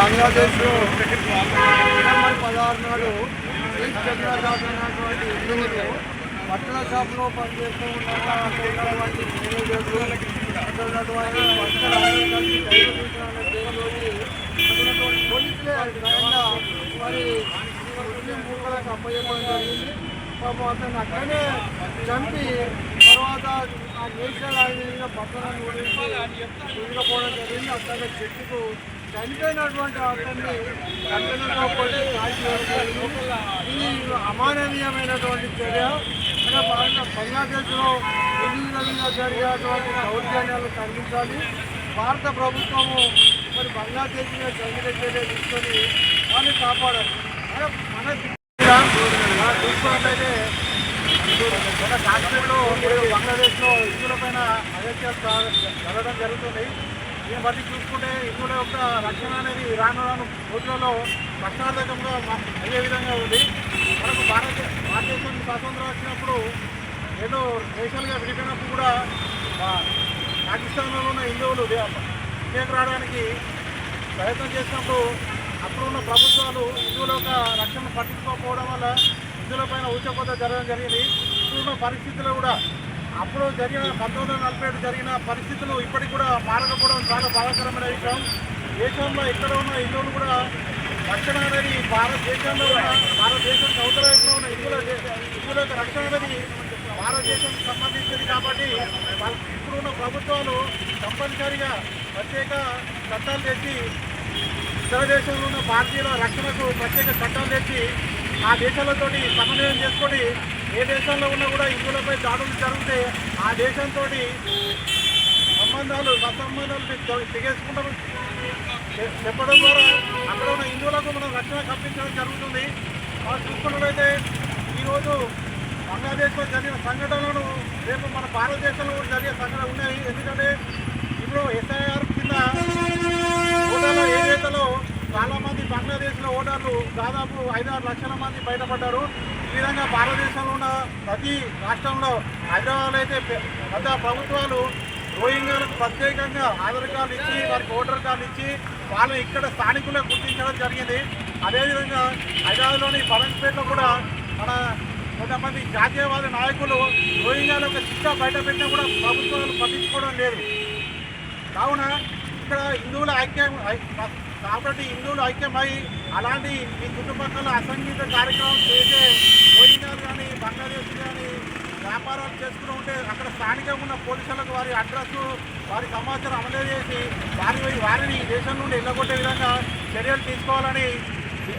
Bangladesh December పదహారు నాడు east షాప్లో పనిచేస్తూ ఉండగా ఉన్నటువంటి మేనేజర్లు అక్కడ ఉన్నటువంటి పోలీసులే స్వయంగా మరి ముస్లిం మూకలకు అప్పచెప్పడం జరిగింది. పాపం అతను అక్కడనే చంపి తర్వాత ఆ నేషనల్ ఆయన మీద పక్కన తీసుకుపోవడం జరిగింది. అక్కడ చెట్టుకు చనిపోయినటువంటి అతన్ని కంటెనర్లో కొట్టి కాల్చి అమానవీయమైనటువంటి చర్య మన భారత బంగ్లాదేశ్లో హిందువుల జరిగేటువంటి దౌర్జన్యాలు ఖండించాలి భారత ప్రభుత్వము మరి బంగ్లాదేశ్ మీద చర్యల చర్య తీసుకొని వాళ్ళని కాపాడాలి. మన చూసుకున్నట్లయితే మన కాశ్మీర్లో మరియు బంగ్లాదేశ్లో హిందువుల పైన అగత్యాలు జరగడం జరుగుతుంది దీన్ని బట్టి చూసుకుంటే హిందువుల యొక్క రక్షణ అనేది రాను రాను రోజులలో ప్రశ్నార్థకంగా అయ్యే విధంగా ఉంది. మనకు భారత భారతదేశానికి స్వాతంత్రం వచ్చినప్పుడు రెండు దేశాలుగా విడిపోయినప్పుడు కూడా పాకిస్తాన్లో ఉన్న హిందువులు ఇండియాకు రావడానికి ప్రయత్నం చేసినప్పుడు అప్పుడు ఉన్న ప్రభుత్వాలు హిందువుల యొక్క రక్షణ పట్టించుకోకపోవడం వల్ల హిందువుల పైన ఊచకోత జరగడం జరిగింది. ఇప్పుడున్న పరిస్థితుల్లో కూడా అప్పుడు జరిగిన పంతొమ్మిది వందల నలభై ఏడు జరిగిన పరిస్థితులు ఇప్పటికి కూడా మారకపోవడం చాలా బాధాకరమైన విషయం. దేశంలో ఇక్కడ ఉన్న హిందువులు కూడా రక్షణ అనేది భారతదేశంలో ఉన్న భారతదేశం అవతల ఉన్న హిందువుల హిందువుల యొక్క రక్షణ అనేది భారతదేశానికి సంబంధించింది కాబట్టి వాళ్ళ ఇప్పుడున్న ప్రభుత్వాలు తప్పనిసరిగా ప్రత్యేక చట్టాలు తెచ్చి ఇతర దేశంలో ఉన్న భారతీయుల రక్షణకు ప్రత్యేక చట్టాలు తెచ్చి ఆ దేశాలతోటి సమన్వయం చేసుకొని ఏ దేశంలో ఉన్నా కూడా హిందువులపై దాడులు జరిగితే ఆ దేశంతో సంబంధాలు సత్సంబంధాలు తెగేసుకుంటాం చెప్పడం ద్వారా అక్కడ ఉన్న హిందువులకు మనం రక్షణ కల్పించడం జరుగుతుంది. మనం చూసుకున్నట్లయితే ఈరోజు బంగ్లాదేశ్లో జరిగిన సంఘటనలను రేపు మన భారతదేశంలో కూడా జరిగే సంఘటన ఉన్నాయి. ఎందుకంటే ఇప్పుడు ఎస్ఐఆర్ కింద ఓటర్లు ఏదైతేలో చాలా మంది బంగ్లాదేశ్లో ఓటర్లు దాదాపు ఐదారు లక్షల మంది బయటపడ్డారు. ఈ విధంగా భారతదేశంలో ఉన్న ప్రతి రాష్ట్రంలో హైదరాబాద్ అయితే పెద్ద ప్రభుత్వాలు రోహింగ్యాలకు ప్రత్యేకంగా ఆధార్ కార్డు ఇచ్చి వారికి ఓటర్ కార్డు ఇచ్చి వాళ్ళు ఇక్కడ స్థానికులే గుర్తించడం జరిగింది. అదేవిధంగా హైదరాబాద్లోని పరంపేటలో కూడా మన కొంతమంది జాతీయవాద నాయకులు రోహింగ్యాల యొక్క శిక్ష బయటపెట్టినా కూడా ప్రభుత్వాలు పట్టించుకోవడం లేదు. కావున ఇక్కడ హిందువుల ఐక్యం కాబట్టి హిందువులు ఐక్యమై అలాంటి ఈ చుట్టుపక్కల అసంఘిత కార్యక్రమం చేసే పోయినారు కానీ బంగ్లాదేశ్ కానీ వ్యాపారాలు చేసుకుని ఉంటే అక్కడ స్థానికంగా ఉన్న పోలీసులకు వారి అడ్రస్ వారి సమాచారం అమలు చేసి వారి వారిని ఈ దేశం నుండి వెళ్ళగొట్టే విధంగా చర్యలు తీసుకోవాలని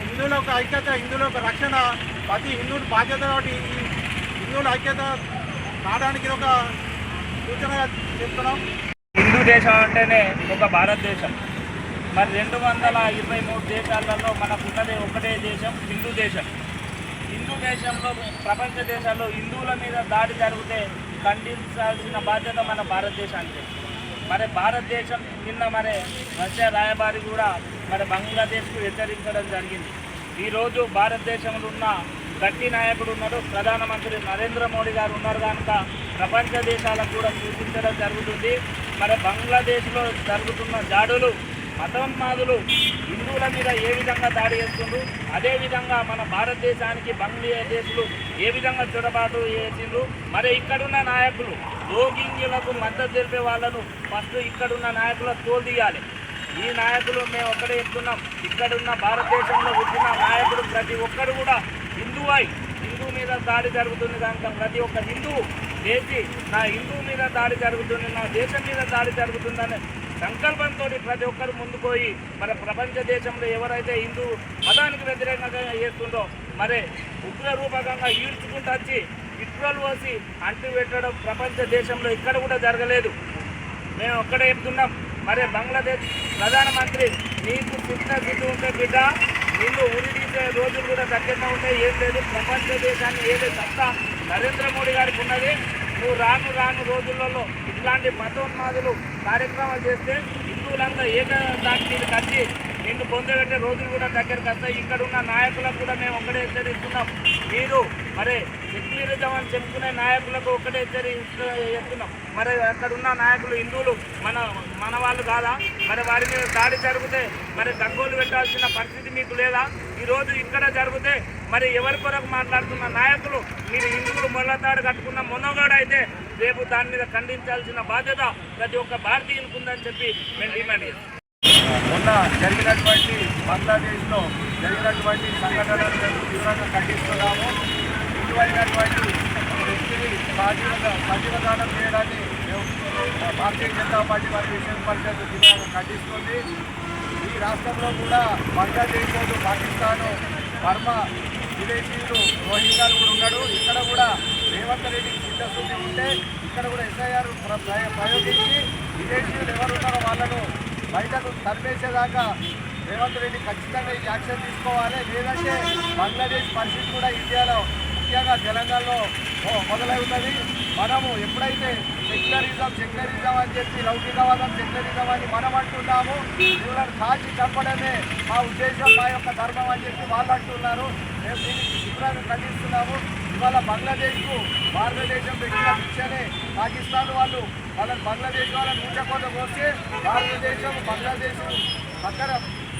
హిందువుల యొక్క ఐక్యత హిందువుల యొక్క రక్షణ ప్రతి హిందువుల బాధ్యత కాబట్టి ఈ హిందువుల ఐక్యత కావడానికి ఒక సూచనగా చెప్తున్నాం. హిందూ దేశం అంటేనే ఒక భారతదేశం. మరి రెండు వందల ఇరవై మూడు దేశాలలో మనకున్నది ఒకటే దేశం హిందూ దేశం. హిందూ దేశంలో ప్రపంచ దేశాల్లో హిందువుల మీద దాడి జరిగితే ఖండించాల్సిన బాధ్యత మన భారతదేశానికి మరి భారతదేశం నిన్న మరి రష్యా రాయబారి కూడా మరి బంగ్లాదేశ్కు హెచ్చరించడం జరిగింది. ఈరోజు భారతదేశంలో ఉన్న గట్టి నాయకుడు ఉన్నారు ప్రధానమంత్రి నరేంద్ర మోడీ గారు ఉన్నారు కనుక ప్రపంచ దేశాలకు కూడా సూచించడం జరుగుతుంది. మరి బంగ్లాదేశ్లో జరుగుతున్న దాడులు మతోన్మాదులు హిందువుల మీద ఏ విధంగా దాడి చేస్తుండ్రు? అదేవిధంగా మన భారతదేశానికి బంగ్లాదేశ్లు ఏ విధంగా చొరబాటు చేసిండ్రు? మరి ఇక్కడున్న నాయకులు రోగింగ్యులకు మద్దతు తెలిపే వాళ్ళను ఫస్ట్ ఇక్కడున్న నాయకుల తోలు ఈ నాయకులు మేము ఒక్కడే చెప్తున్నాం ఇక్కడున్న భారతదేశంలో వచ్చిన నాయకుడు ప్రతి ఒక్కరు కూడా హిందువై హిందూ మీద దాడి జరుగుతుంది కనుక ప్రతి ఒక్క హిందువు లేచి నా హిందువు మీద దాడి జరుగుతుంది నా దేశం మీద దాడి జరుగుతుందని సంకల్పంతో ప్రతి ఒక్కరు ముందుకు పోయి మన ప్రపంచ దేశంలో ఎవరైతే హిందూ మతానికి వ్యతిరేకంగా చేస్తుందో మరి ఉగ్ర రూపకంగా ఈడ్చుకుంటూ వచ్చి ఇట్రోలు పోసి అంటు పెట్టడం ప్రపంచ దేశంలో ఇక్కడ కూడా జరగలేదు. మేము ఒక్కడే చెప్తున్నాం. మరి బంగ్లాదేశ్ ప్రధానమంత్రి నీకు చిన్న స్థితి ఉంటే బిడ్డ నిన్ను ఉరిడీసే రోజులు కూడా దగ్గరలో ఉంటే ఏం లేదు. ప్రపంచ దేశాన్ని ఏది సత్తా నరేంద్ర మోడీ గారికి ఉన్నది. నువ్వు రాను రాను రోజులలో ఇట్లాంటి మతోన్మాదులు కార్యక్రమాలు చేస్తే హిందువులంతా ఏక దాటి కట్టి నిన్ను పొందబెట్టే రోజులు కూడా దగ్గరకు వస్తాయి. ఇక్కడ ఉన్న నాయకులకు కూడా మేము ఒకటే హెచ్చరిస్తున్నాం. మీరు మరి సెక్యులరిజం అని చెప్పుకునే నాయకులకు ఒకటే హెచ్చరిస్తున్నాం. మరి అక్కడ ఉన్న నాయకులు హిందువులు మన మన వాళ్ళు కాదా? మరి వారి మీద దాడి జరిగితే మరి దగ్గోలు పెట్టాల్సిన పరిస్థితి మీకు లేదా? ఈరోజు ఇక్కడ జరిగితే మరి ఎవరి కొరకు మాట్లాడుతున్న నాయకులు? మీరు హిందువులు మొల్లతాడు కట్టుకున్న మొన్నగాడు అయితే రేపు దాని మీద ఖండించాల్సిన బాధ్యత ప్రతి ఒక్క భారతీయునికి ఉందని చెప్పి మేము డిమాండ్ చేస్తాం మొన్న జరిగినటువంటి బంగ్లాదేశ్లో జరిగినటువంటి సంఘటనలను తీవ్రంగా ఖండిస్తున్నాము. ఇటువైనటువంటి వ్యక్తిని సజీవ సజీవదానం చేయడాన్ని భారతీయ జనతా పార్టీ వారి విషయం పరిషత్ తీవ్రంగా ఖండిస్తుంది. ఈ రాష్ట్రంలో కూడా బంగ్లాదేశ్ పాకిస్తాను బర్మా విదేశీయులు రోహింగ్యాలు కూడా ఉన్నాడు ఇక్కడ కూడా రేవంత్ రెడ్డికి చిత్తశుద్ధి ఉంటే ఇక్కడ కూడా ఎస్ఐఆర్ ప్రయోగించి విదేశీయులు ఎవరున్నారో వాళ్ళను బయటకు తరిమేసేదాకా రేవంత్ రెడ్డి ఖచ్చితంగా ఈ యాక్షన్ తీసుకోవాలి. లేదంటే బంగ్లాదేశ్ పరిస్థితి కూడా ఇండియాలో ముఖ్యంగా తెలంగాణలో మొదలవుతుంది. మనము ఎప్పుడైతే సెక్యులరిజం సెక్యులరిజం అని చెప్పి లౌకికవాదం సెక్యులరిజం అని మనం అంటున్నాము వీళ్ళని కాల్చి చంపడమే మా ఉద్దేశం మా యొక్క ధర్మం అని చెప్పి వాళ్ళు అంటున్నారు. మేము దీనికి శిబిరాన్ని ఖండిస్తున్నాము. ఇవాళ బంగ్లాదేశ్కు భారతదేశం పెట్టిన శిక్షనే పాకిస్తాన్ వాళ్ళు. వాళ్ళని బంగ్లాదేశ్ వాళ్ళని ఊచకోత కోస్తే భారతదేశం బంగ్లాదేశ్ పక్కన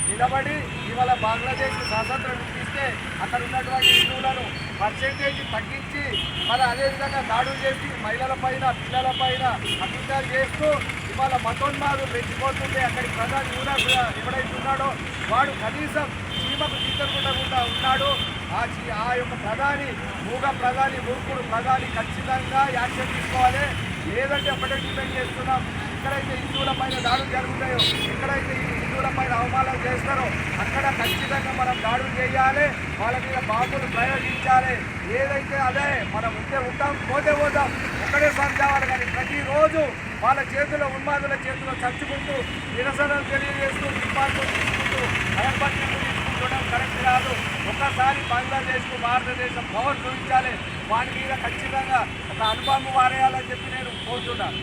నిలబడి ఇవాళ బంగ్లాదేశ్ స్వాతంత్రం చేస్తే అక్కడ ఉన్నటువంటి హిందువులను పర్సెంటేజ్ తగ్గించి మరి అదేవిధంగా దాడులు చేసి మహిళల పైన పిల్లల పైన అత్యుత్యాలు చేస్తూ ఇవాళ మతోన్మాదు పెంచిపోతుంటే అక్కడి ప్రధాని కూడా ఎవడైతే ఉన్నాడో వాడు కనీసం చీమకు తీర్చకుండా ఉన్నాడు. ఆ చీ- ఆ యొక్క ప్రధాని మూగ ప్రధాని మూర్ఖుడు ప్రధాని ఖచ్చితంగా యాక్షన్ తీసుకోవాలి. లేదంటే ఒకటే డిపెండ్ చేస్తున్నాం. ఎక్కడైతే హిందువుల పైన దాడులు జరుగుతాయో ఎక్కడైతే ఈ చేస్తారో. అక్కడ ఖచ్చితంగా మనం దాడులు చేయాలి. వాళ్ళ మీద బాంబులు ప్రయోగించాలి. ఏదైతే అదే మనం ఉంటే ఉంటాం పోతే పోతాం. ఒకటే సంచావాలి కానీ ప్రతిరోజు వాళ్ళ చేతిలో ఉన్మాదుల చేతిలో చచ్చుకుంటూ నిరసనలు తెలియజేస్తూ నింపాలు తీసుకుంటూ అగరబత్తీలు తీసుకుంటూ కరెక్ట్ కాదు. ఒక్కసారి బంగ్లాదేశ్కు భారతదేశం పవర్ చూపించాలి. వాటి మీద ఖచ్చితంగా ఒక అనుభవం వారేయాలని చెప్పి నేను కోరుతున్నాను.